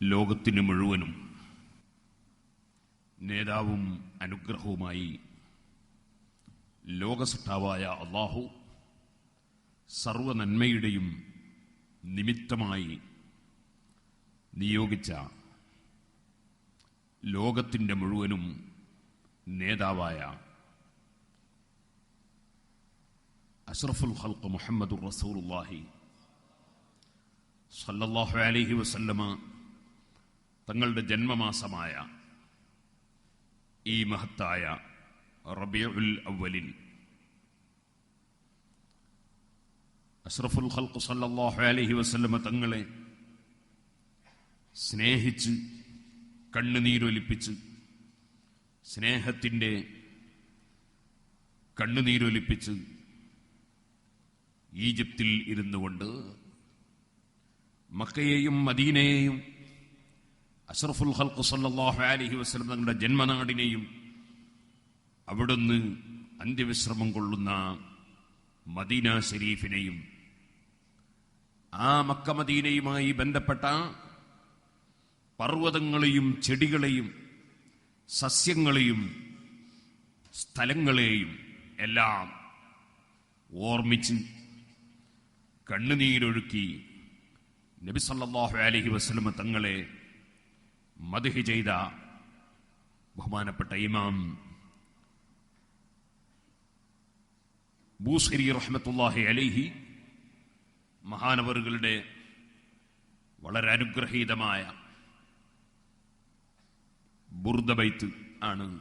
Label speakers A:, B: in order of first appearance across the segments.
A: ലോകത്തിന് മുഴുവനും നേതാവും അനുഗ്രഹവുമായി ലോകസൃഷ്ടാവായ അള്ളാഹു സർവനന്മയുടെയും നിമിത്തമായി നിയോഗിച്ച ലോകത്തിന്റെ മുഴുവനും നേതാവായ അഷ്റഫുൽ മുഹമ്മദ് മുഹമ്മദുർ റസൂലുള്ളാഹി സല്ലല്ലാഹു അലൈഹി വസല്ലമ തങ്ങളുടെ ജന്മമാസമായ ഈ മഹത്തായ റബീഉൽ അവലിൽ അഷ്റഫുൽ ഖൽഖു സല്ലല്ലാഹു അലൈഹി വസല്ലമ തങ്ങളെ സ്നേഹിച്ച് കണ്ണുനീരൊലിപ്പിച്ച് സ്നേഹത്തിന്റെ കണ്ണുനീരൊലിപ്പിച്ച് ഈജിപ്തിൽ ഇരുന്നുകൊണ്ട് മക്കയെയും മദീനയെയും അഷറഫുൽ ഹൽക്ക് സല്ലാഹു അലഹി വസ്ലം തങ്ങളുടെ ജന്മനാടിനെയും അവിടുന്ന് അന്ത്യവിശ്രമം കൊള്ളുന്ന മദീന ഷെരീഫിനെയും ആ മക്ക മദീനയുമായി ബന്ധപ്പെട്ട പർവതങ്ങളെയും ചെടികളെയും സസ്യങ്ങളെയും സ്ഥലങ്ങളെയും എല്ലാം ഓർമ്മിച്ച് കണ്ണുനീരൊഴുക്കി നബി സല്ലല്ലാഹു അലൈഹി വസല്ലമ തങ്ങളെ മദ്ഹ് ചെയ്ത ബഹുമാനപ്പെട്ട ഇമാം ബൂസരി റഹ്മത്തുല്ലാഹി അലിഹി മഹാനവറുകളുടെ വളരെ അനുഗ്രഹീതമായ ബുർദബൈത്ത് ആണ്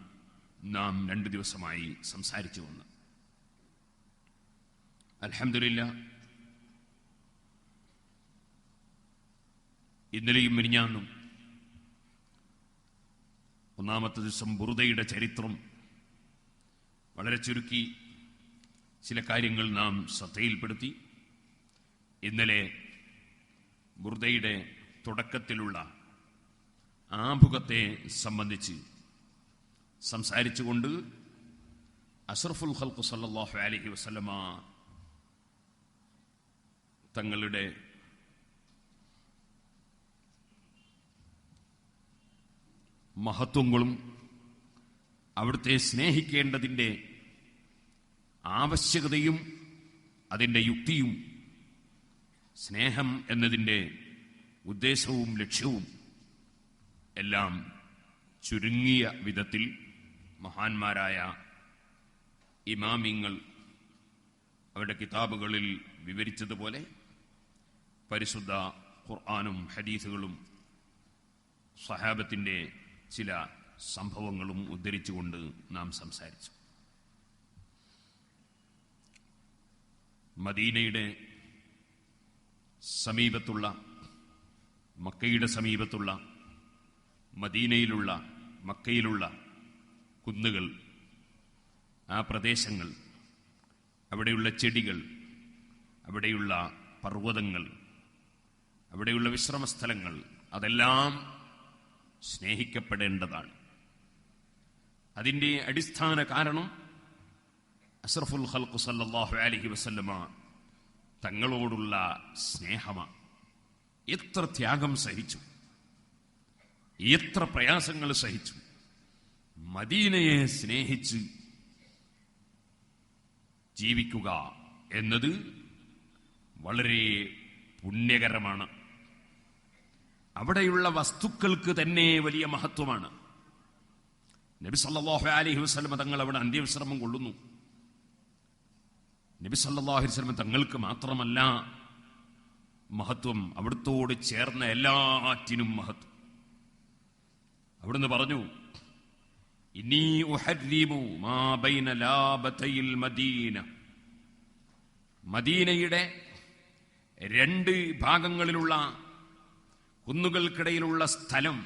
A: നാം രണ്ടു ദിവസമായി സംസാരിച്ചു വന്നത്. അലഹമില്ല ഇന്നലെയും മിനിഞ്ഞാന്നും ഒന്നാമത്തെ ദിവസം ബുറുദയുടെ ചരിത്രം. വളരെ ചുരുക്കി ചില കാര്യങ്ങൾ നാം ശ്രദ്ധയിൽപ്പെടുത്തി. ഇന്നലെ ബുറുദയുടെ തുടക്കത്തിലുള്ള ആമുഖത്തെ സംബന്ധിച്ച് സംസാരിച്ചുകൊണ്ട് അഷറഫുൽ ഹൽക്കു സല്ലാഹു അലഹി വസ്ലമ തങ്ങളുടെ മഹത്വങ്ങളും അവിടുത്തെ സ്നേഹിക്കേണ്ടതിന്റെ ആവശ്യകതയും അതിന്റെ യുക്തിയും സ്നേഹം എന്നതിന്റെ ഉദ്ദേശവും ലക്ഷ്യവും എല്ലാം ചുരുങ്ങിയ വിധത്തിൽ മഹാന്മാരായ ഇമാമിങ്ങൾ അവരുടെ കിതാബുകളിൽ വിവരിച്ചതുപോലെ പരിശുദ്ധ ഖുർആാനും ഹദീസുകളും സഹാബത്തിന്റെ ചില സംഭവങ്ങളും ഉദ്ധരിച്ചുകൊണ്ട് നാം സംസാരിച്ചു. മദീനയുടെ സമീപത്തുള്ള മക്കയുടെ സമീപത്തുള്ള മദീനയിലുള്ള മക്കയിലുള്ള കുന്നുകൾ ആ പ്രദേശങ്ങൾ അവിടെയുള്ള ചെടികൾ അവിടെയുള്ള പർവതങ്ങൾ അവിടെയുള്ള വിശ്രമസ്ഥലങ്ങൾ അതെല്ലാം സ്നേഹിക്കപ്പെടേണ്ടതാണ്. അതിന്റെ അടിസ്ഥാന കാരണം അസറഫുൽ ഖൽഖ് സല്ലാഹു അലഹി വസല്ലമ തങ്ങളോടുള്ള സ്നേഹമാണ്. എത്ര ത്യാഗം സഹിച്ചു. എത്ര പ്രയാസങ്ങൾ സഹിച്ചു. മദീനയെ സ്നേഹിച്ച് ജീവിക്കുക എന്നത് വളരെ പുണ്യകരമാണ്. അവിടെയുള്ള വസ്തുക്കൾക്ക് തന്നെ വലിയ മഹത്വമാണ്. നബി സല്ലാഹു അലഹി വസ്ലമ തങ്ങൾ അവിടെ അന്ത്യവിശ്രമം കൊള്ളുന്നു. നബി സല്ലാഹു വസ്ലമ തങ്ങൾക്ക് മാത്രമല്ല മഹത്വം. അവിടുത്തോട് ചേർന്ന എല്ലാറ്റിനും മഹത്വം. അവിടുന്ന് പറഞ്ഞു മദീനയുടെ രണ്ട് ഭാഗങ്ങളിലുള്ള കുന്നുകൾക്കിടയിലുള്ള സ്ഥലം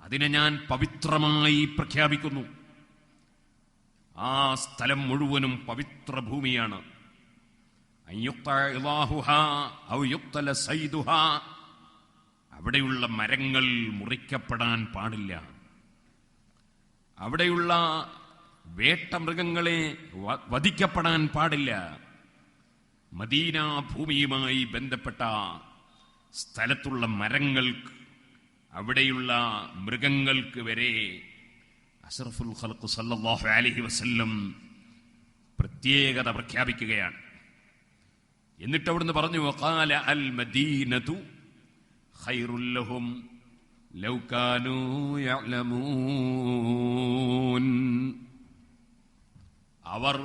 A: അതിനെ ഞാൻ പവിത്രമായി പ്രഖ്യാപിക്കുന്നു. ആ സ്ഥലം മുഴുവനും പവിത്ര ഭൂമിയാണ് അവിടെയുള്ള മരങ്ങൾ മുറിക്കപ്പെടാൻ പാടില്ല. അവിടെയുള്ള വേട്ടമൃഗങ്ങളെ മൃഗങ്ങളെ വധിക്കപ്പെടാൻ പാടില്ല. മദീന ഭൂമിയുമായി ബന്ധപ്പെട്ട സ്ഥലത്തുള്ള മരങ്ങൾക്ക് അവിടെയുള്ള മൃഗങ്ങൾക്ക് വരെ അഷറഫുൽ ഖൽഖ് സല്ലാഹു അലഹി വസല്ലം പ്രത്യേകത പ്രഖ്യാപിക്കുകയാണ്. എന്നിട്ട് അവിടുന്ന് പറഞ്ഞു വഖാല അൽ മദീനതു ഹൈറുല്ലഹും ലഹും ലൗ അവർ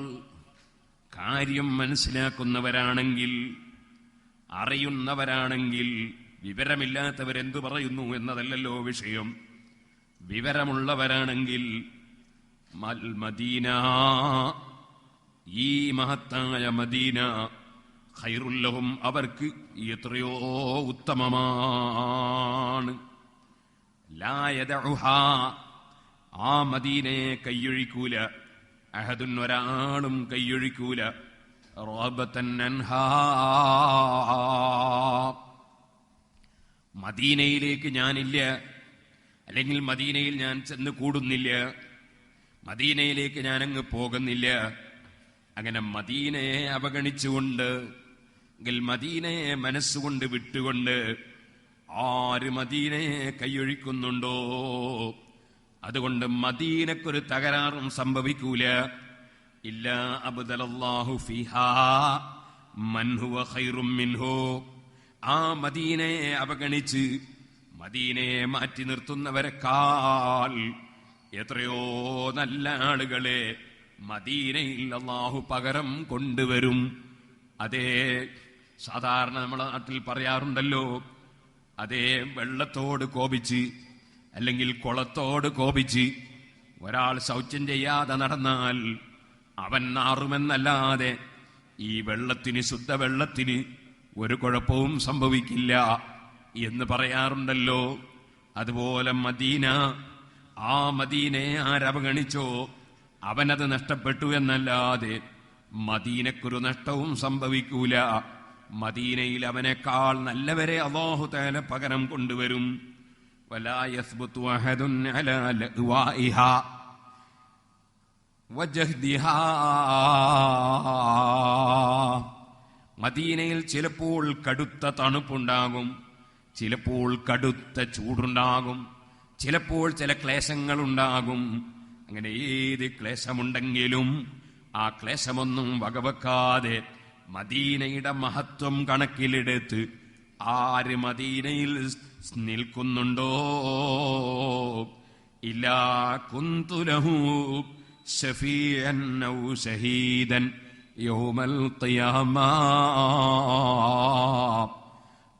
A: കാര്യം മനസ്സിലാക്കുന്നവരാണെങ്കിൽ അറിയുന്നവരാണെങ്കിൽ വിവരമില്ലാത്തവരെന്തു പറയുന്നു എന്നതല്ലല്ലോ വിഷയം. വിവരമുള്ളവരാണെങ്കിൽ മദീന. ഈ മഹത്തായ മദീന ഖൈറുല്ലഹും അവർക്ക് എത്രയോ ഉത്തമമാണ്. ആ മദീനയെ കൈയൊഴിക്കൂല. അഹദുൻ ഒരാളും കൈയൊഴിക്കൂല. മദീനയിലേക്ക് ഞാനില്ല. അല്ലെങ്കിൽ മദീനയിൽ ഞാൻ ചെന്ന് കൂടുന്നില്ല. മദീനയിലേക്ക് ഞാനങ്ങ് പോകുന്നില്ല. അങ്ങനെ മദീനയെ അവഗണിച്ചുകൊണ്ട് മദീനയെ മനസ്സുകൊണ്ട് വിട്ടുകൊണ്ട് ആര് മദീനയെ കൈയൊഴിക്കുന്നുണ്ടോ? അതുകൊണ്ട് മദീനക്കൊരു തകരാറും സംഭവിക്കൂല. മിൻഹു. ആ മദീനയെ മാറ്റി നിർത്തുന്നവരെക്കാൾ എത്രയോ നല്ല ആളുകളെ മദീനയിൽ അള്ളാഹു പകരം കൊണ്ടുവരും. അതേ സാധാരണ നമ്മുടെ നാട്ടിൽ പറയാറുണ്ടല്ലോ അതേ വെള്ളത്തോട് കോപിച്ച് അല്ലെങ്കിൽ കുളത്തോട് കോപിച്ച് ഒരാൾ ശൗച്യം ചെയ്യാതെ നടന്നാൽ അവൻ നാറുമെന്നല്ലാതെ ഈ വെള്ളത്തിന് ശുദ്ധവെള്ളത്തിന് ഒരു കുഴപ്പവും സംഭവിക്കില്ല എന്ന് പറയാറുണ്ടല്ലോ. അതുപോലെ മദീന ആ മദീനയെ ആരവഗണിച്ചോ അവനത് നഷ്ടപ്പെട്ടു എന്നല്ലാതെ മദീനക്കൊരു നഷ്ടവും സംഭവിക്കൂല. മദീനയിൽ അവനേക്കാൾ നല്ലവരെ അള്ളാഹു തേല പകരം കൊണ്ടുവരും. വലായസ്ബുത്തു അഹദുൻ അല ലഹ്വാഇഹ. മദീനയിൽ ചിലപ്പോൾ കടുത്ത തണുപ്പുണ്ടാകും ചിലപ്പോൾ കടുത്ത ചൂടുണ്ടാകും ചിലപ്പോൾ ചില ക്ലേശങ്ങളുണ്ടാകും. അങ്ങനെ ഏത് ക്ലേശമുണ്ടെങ്കിലും ആ ക്ലേശമൊന്നും വകവെക്കാതെ മദീനയുടെ മഹത്വം കണക്കിലെടുത്ത് ആര് മദീനയിൽ നിൽക്കുന്നുണ്ടോ? ഇല്ലാ കുന്തുലഹു ഷഫീഅൻ ഔ شهيدا ഖിയാമ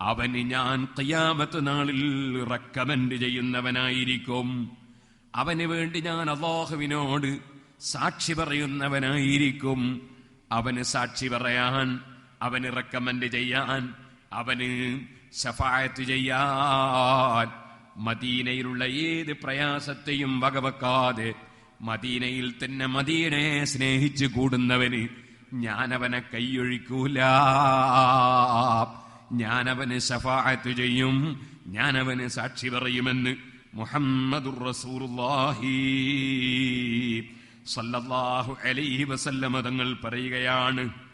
A: അവന് ഞാൻ ഖിയാമത്ത് നാളിൽ റെക്കമെൻഡ് ചെയ്യുന്നവനായിരിക്കും. അവന് വേണ്ടി ഞാൻ അള്ളാഹുവിനോട് സാക്ഷി പറയുന്നവനായിരിക്കും. അവന് സാക്ഷി പറയാൻ അവന് റെക്കമെൻഡ് ചെയ്യാൻ അവന് ശഫായത്ത് ചെയ്യാൻ മദീനയിലുള്ള ഏത് പ്രയാസത്തെയും വകവെക്കാതെ മദീനയിൽ തന്നെ മദീനയെ സ്നേഹിച്ചു കൂടുന്നവന് ഞാനവനെ കൈയൊഴിക്കൂല. ഞാനവന് ശഫായത്ത് ചെയ്യും. ഞാനവന് സാക്ഷി പറയുമെന്ന് മുഹമ്മദുർ റസൂലുള്ളാഹി. സല്ലല്ലാഹു അലൈഹി വസല്ലമ തങ്ങൾ പറയുകയാണ്.